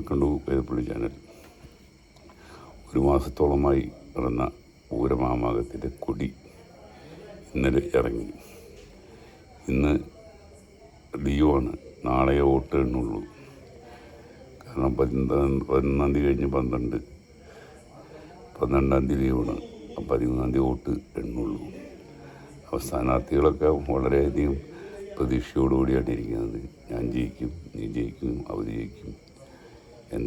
Welcome to പേരപ്പള്ളി channel. ഒരു മാസത്തോളമായി നടന്ന പൂരമാമാകത്തിന്റെ കൊടി ഇന്നലെ ഇറങ്ങി. ഇന്ന് ലീവാണ് നാളെ വോട്ട് എണ്ണുള്ളൂ. കാരണം പതിനൊന്നാം പതിനൊന്നാം തീയതി കഴിഞ്ഞ് പന്ത്രണ്ട്. പന്ത്രണ്ടാം തീയതി അപ്പം പതിമൂന്നാം തീയതി വോട്ട് എണ്ണുള്ളൂ. അപ്പോൾ സ്ഥാനാർത്ഥികളൊക്കെ വളരെയധികം പ്രതീക്ഷയോടുകൂടിയാണ് ഇരിക്കുന്നത് ഞാൻ ജയിക്കും നീ ജയിക്കും അവർ ജയിക്കും.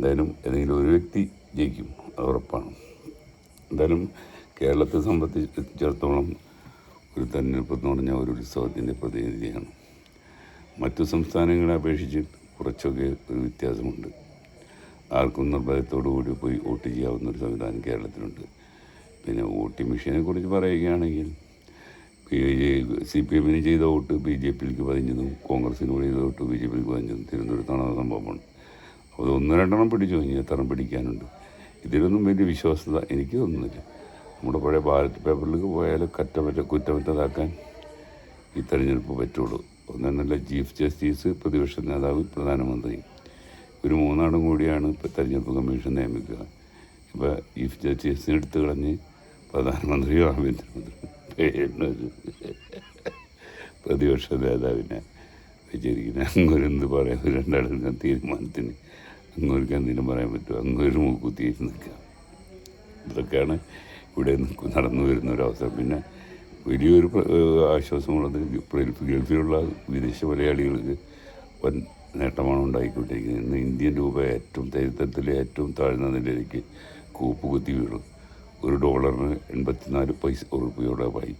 എന്തായാലും ഏതെങ്കിലും ഒരു വ്യക്തി ജയിക്കും അത് ഉറപ്പാണ്. എന്തായാലും കേരളത്തെ സംബന്ധിച്ചിടത്തോളം ഒരു തെരഞ്ഞെടുപ്പ് എന്ന് പറഞ്ഞാൽ ഒരു ഉത്സവത്തിന്റെ പ്രതിനിധിയാണ്. മറ്റു സംസ്ഥാനങ്ങളെ അപേക്ഷിച്ച് കുറച്ചൊക്കെ ഒരു വ്യത്യാസമുണ്ട്. ആർക്കും നിർഭയത്തോടു കൂടി പോയി വോട്ട് ചെയ്യാവുന്ന ഒരു സംവിധാനം കേരളത്തിലുണ്ട്. പിന്നെ വോട്ടിംഗ് മെഷീനെ കുറിച്ച് പറയുകയാണെങ്കിൽ സി പി എമ്മിന് ചെയ്ത വോട്ട് ബി ജെ പിയിലേക്ക് പതിഞ്ഞതും കോൺഗ്രസിന് ചെയ്ത വോട്ട് ബി ജെ പിയിലേക്ക് പതിഞ്ഞതും തിരുവനന്തപുരത്താണ് സംഭവമാണ് അപ്പോൾ ഒന്ന് രണ്ടെണ്ണം പിടിച്ചു. ഇനി എത്ര പിടിക്കാനുണ്ട്. ഇതിലൊന്നും വലിയ വിശ്വാസത എനിക്ക് തോന്നുന്നില്ല. നമ്മുടെ പഴയ ബാലറ്റ് പേപ്പറിലേക്ക് പോയാൽ കറ്റമറ്റ കുറ്റമറ്റതാക്കാൻ ഈ തെരഞ്ഞെടുപ്പ് പറ്റുള്ളൂ. ഒന്നെന്നല്ല ചീഫ് ജസ്റ്റിസ് പ്രതിപക്ഷ നേതാവ് പ്രധാനമന്ത്രി. ഒരു മൂന്നാളും കൂടിയാണ് ഇപ്പോൾ തെരഞ്ഞെടുപ്പ് കമ്മീഷൻ നിയമിക്കുക. ഇപ്പോൾ ചീഫ് ജസ്റ്റിസിനെ എടുത്തു കളഞ്ഞ് പ്രധാനമന്ത്രിയോ ആഭ്യന്തരമന്ത്രിയോ പ്രതിപക്ഷ നേതാവിനെ വെച്ചിരിക്കുന്നത്. അങ്ങോരെന്ത് പറയാം? ഒരു രണ്ടാളും തീരുമാനത്തിന് അങ്ങോർക്ക് എന്തെങ്കിലും പറയാൻ പറ്റുമോ? അങ്ങോര് മൂക്കുത്തിയിട്ട് നിൽക്കുക ഇതൊക്കെയാണ് ഇവിടെ നടന്നു വരുന്ന ഒരു അവസരം പിന്നെ വലിയൊരു ആശ്വാസമുള്ളത് ഗൾഫ്- ഗൾഫിലുള്ള വിദേശ മലയാളികൾക്ക് വൻ നേട്ടമാണ് ഉണ്ടായിക്കൊണ്ടിരിക്കുന്നത്. ഇന്ന് ഇന്ത്യൻ രൂപ ഏറ്റവും ചരിത്രത്തിലെ ഏറ്റവും താഴ്ന്ന നിലയിലേക്ക് കൂപ്പുകുത്തി വീഴും. ഒരു ഡോളറിന് എൺപത്തിനാല് പൈസ ഉറുപ്പിയോടായി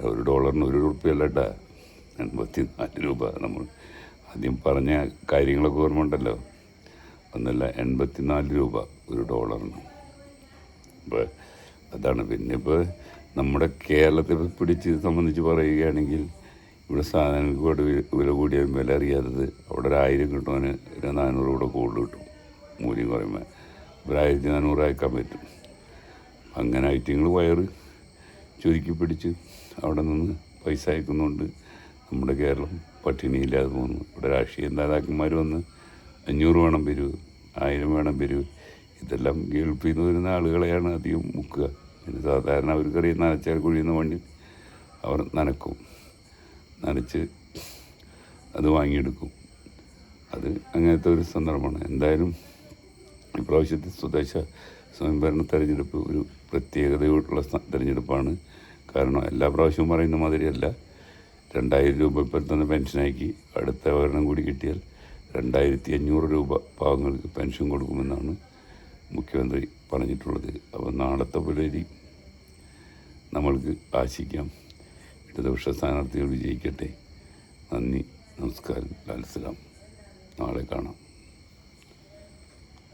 ഒരു ഡോളറിന് ഒരു ഉറുപ്പിയല്ലട്ട എൺപത്തിനാല് രൂപ നമ്മൾ ആദ്യം പറഞ്ഞ കാര്യങ്ങളൊക്കെ ഓർമ്മ ഉണ്ടല്ലോ ഒന്നല്ല എൺപത്തിനാല് രൂപ ഒരു ഡോളറിന്. അപ്പോൾ അതാണ്. പിന്നെ ഇപ്പോൾ നമ്മുടെ കേരളത്തെ പിടിച്ച് സംബന്ധിച്ച് പറയുകയാണെങ്കിൽ ഇവിടെ സാധനങ്ങൾക്ക് ഇവിടെ വില കൂടിയ വില അറിയാത്തത് അവിടെ ഒരു ആയിരം കിട്ടുവാന് ഒരു നാനൂറ് കൂടെ കൂടുതൽ കിട്ടും. മൂല്യം കുറയുമ്പോൾ ഒരു ആയിരത്തി നാനൂറ് അയക്കാൻ പറ്റും. അങ്ങനെ ഐറ്റങ്ങൾ വയറ് ചുരുക്കി പിടിച്ച് അവിടെ നിന്ന് പൈസ അയക്കുന്നുണ്ട്. നമ്മുടെ കേരളം പട്ടിണിയില്ലാതെ പോകുന്നു. ഇവിടെ രാഷ്ട്രീയ നേതാക്കന്മാർ വന്ന് അഞ്ഞൂറ് വേണം വരൂ ആയിരം വേണം വരൂ. ഇതെല്ലാം ഗൾഫിൽ നിന്ന് വരുന്ന ആളുകളെയാണ് അധികം മുക്കുക. പിന്നെ സാധാരണ അവർക്കറിയാം നനച്ചാൽ കുഴിയുന്ന വണ്ടി അവർ നനക്കും. നനച്ച് അത് വാങ്ങിയെടുക്കും. അത് അങ്ങനത്തെ ഒരു സന്ദർഭമാണ്. എന്തായാലും ഇപ്രാവശ്യത്തെ സ്വദേശ സ്വയംഭരണ തെരഞ്ഞെടുപ്പ് ഒരു പ്രത്യേകതയുള്ള തെരഞ്ഞെടുപ്പാണ്. കാരണം എല്ലാ പ്രാവശ്യവും പറയുന്ന മാതിരിയല്ല. രണ്ടായിരം രൂപ ഇപ്പം തന്നെ പെൻഷനാക്കി. അടുത്ത ഒരെണ്ണം കൂടി കിട്ടിയാൽ രണ്ടായിരത്തി അഞ്ഞൂറ് രൂപ പാവങ്ങൾക്ക് പെൻഷൻ കൊടുക്കുമെന്നാണ് മുഖ്യമന്ത്രി പറഞ്ഞിട്ടുള്ളത്. അപ്പോൾ നാളത്തെ പുലരി നമ്മൾക്ക് ആശിക്കാം. ഇടതുപക്ഷ സ്ഥാനാർത്ഥികൾ വിജയിക്കട്ടെ. നന്ദി നമസ്കാരം ലാൽസലാം. നാളെ കാണാം.